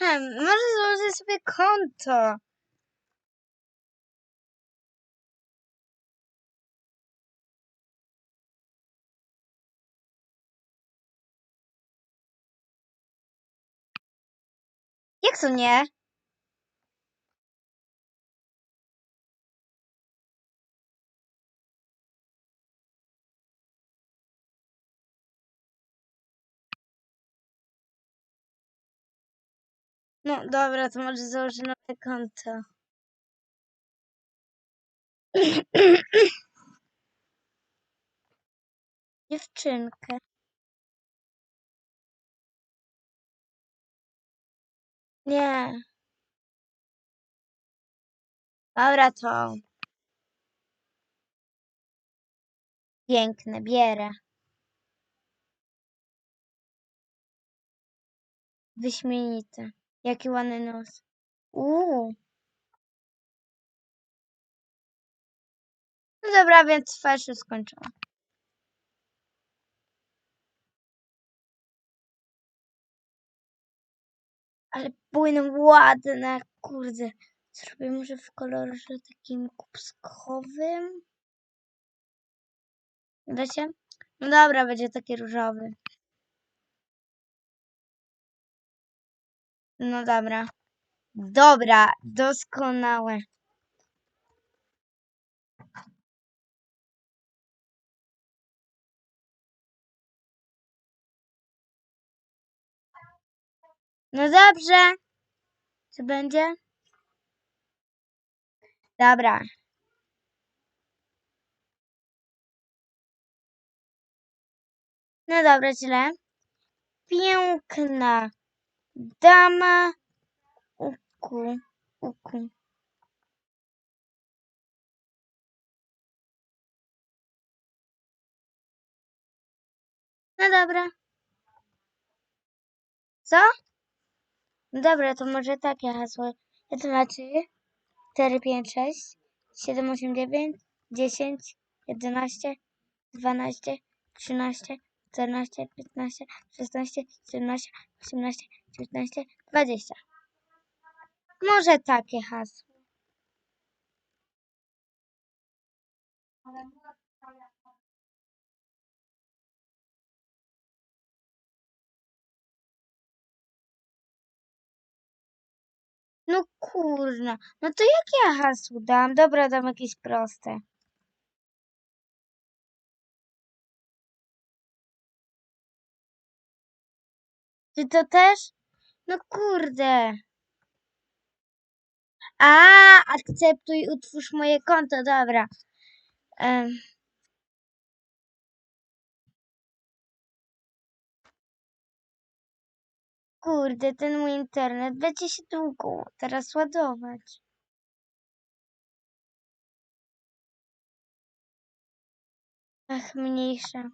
Hmm, może założę sobie konto. Jak to nie? No dobra, to może założę nowe konto. Dziewczynkę. Nie. Dobra, to piękne, bierę. Wyśmienite. Jaki ładny nos. Uuu. No dobra, więc już skończona. Ale płyną ładne, kurde. Zrobię może w kolorze takim kubskowym. Da? No dobra, będzie taki różowy. No dobra. Dobra, doskonałe. No dobrze. Co będzie? Dobra. No dobra, źle. Piękna dama uku, uku. No dobra. Co? No dobra, to może takie hasło. Ja to znaczy 4, 5, 6, 7, 8, 9, 10, 11, 12, 13, 14, 15, 16, 17, 18, 19, 20. Może takie hasło. No kurna, no to jakie ja hasło dam? Dobra, dam jakieś proste. Ty to też? No kurde. A, akceptuj, utwórz moje konto, dobra. Em. Kurde, ten mój internet będzie się długo teraz ładować. Ach, mniejsza.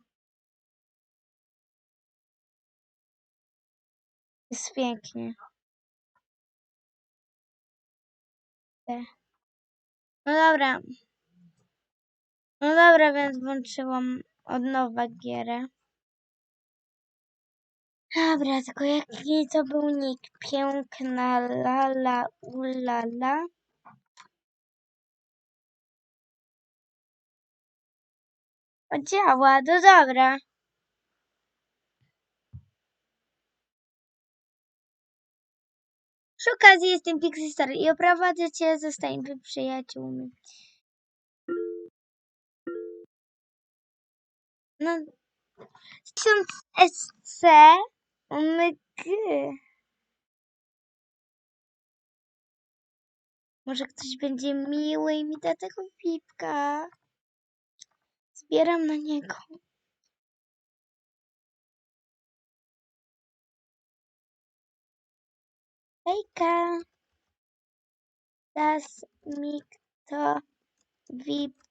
Jest pięknie. No dobra. No dobra, więc włączyłam od nowa gierę. Dobra, tylko jaki to był nick? Piękna lala ulala. Działa, no dobra. Przy okazji jestem Pixie Star i oprowadzę cię ze stańmi przyjaciółmi. No, 1000 SC, myg. Może ktoś będzie miły i mi da tego pipka. Zbieram na niego. Hejka. Dasz mi kto wipkę?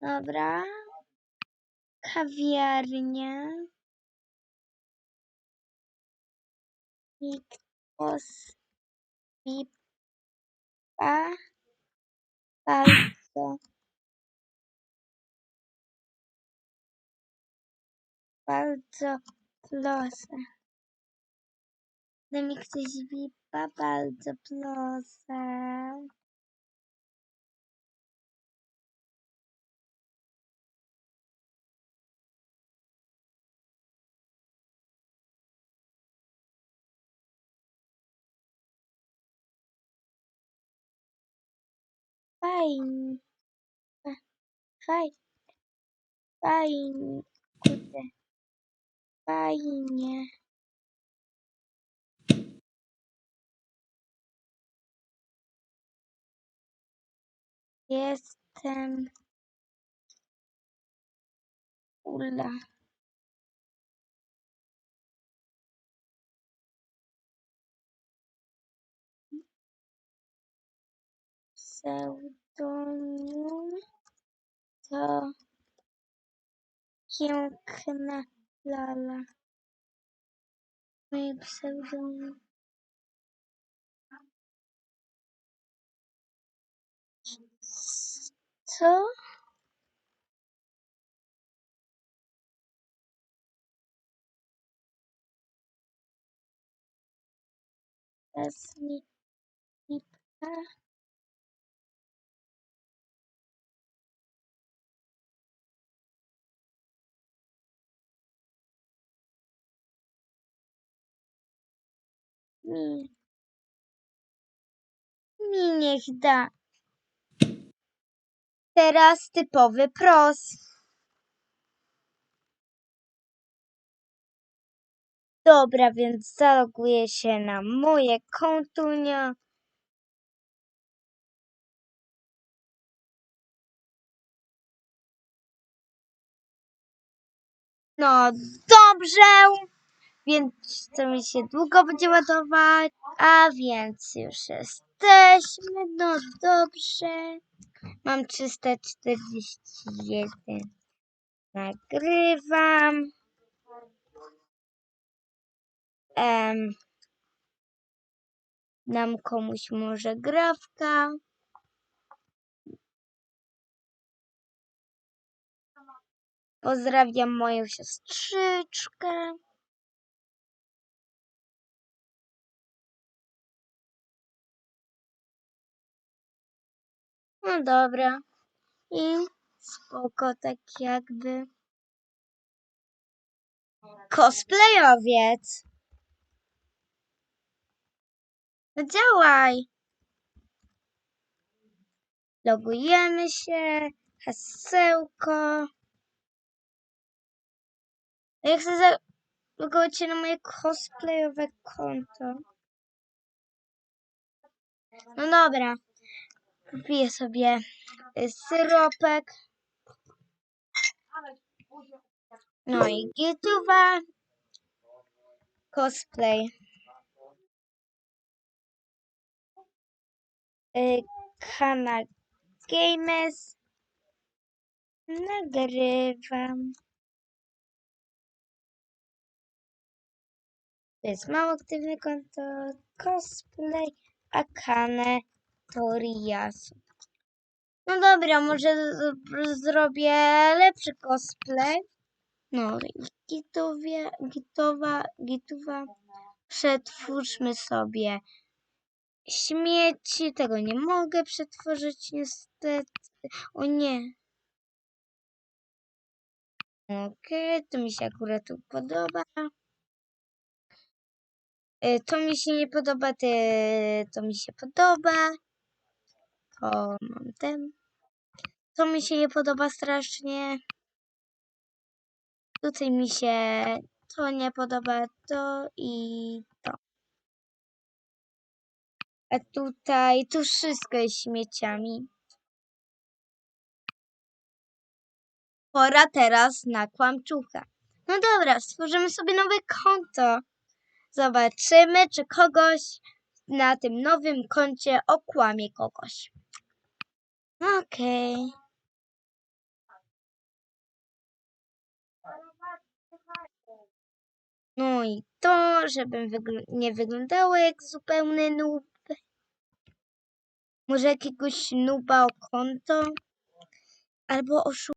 Dobra. Kawiarnia. Nikos Vipa. Bardzo bardzo proszę. Da mi ktoś VIPa, bardzo proszę. Fajnie. Fa- Faj, fajnie. Fajnie. Jestem Ula. Pseudonim to piękna lala. Mój pseudonim. Co? Teraz mi pipka. Mi. Mi niech da. Teraz typowy pros. Dobra, więc zaloguję się na moje kontunia. No dobrze, więc to mi się długo będzie ładować, a więc już jesteśmy, no dobrze. Mam 341. Nagrywam. Em, dam komuś może grafka. Pozdrawiam moją siostrzyczkę. No dobra. I spoko, tak jakby. Cosplayowiec. No działaj. Logujemy się. Hasełko. Ja chcę zalogować się na moje cosplayowe konto. No dobra. Kupię sobie y, syropek. No i gituwa. Cosplay. Y, Kana Gamers. Nagrywam. To jest mało aktywne konto. Cosplay. Akane Torias. No dobra, może zrobię lepszy cosplay. No gitowie, gitowa, gitowa. Przetwórzmy sobie śmieci. Tego nie mogę przetworzyć niestety. O nie. Okej, to mi się akurat tu podoba. Y, To mi się nie podoba, to mi się podoba. To mam ten. To mi się nie podoba strasznie. Tutaj mi się to nie podoba, to i to. A tutaj tu wszystko jest śmieciami. Pora teraz na kłamczucha. No dobra, stworzymy sobie nowe konto. Zobaczymy, czy kogoś na tym nowym koncie okłamie kogoś. Okej. No i to, żebym wygl- nie wyglądało jak zupełny noob. Może jakiegoś nuba o konto? Albo oszu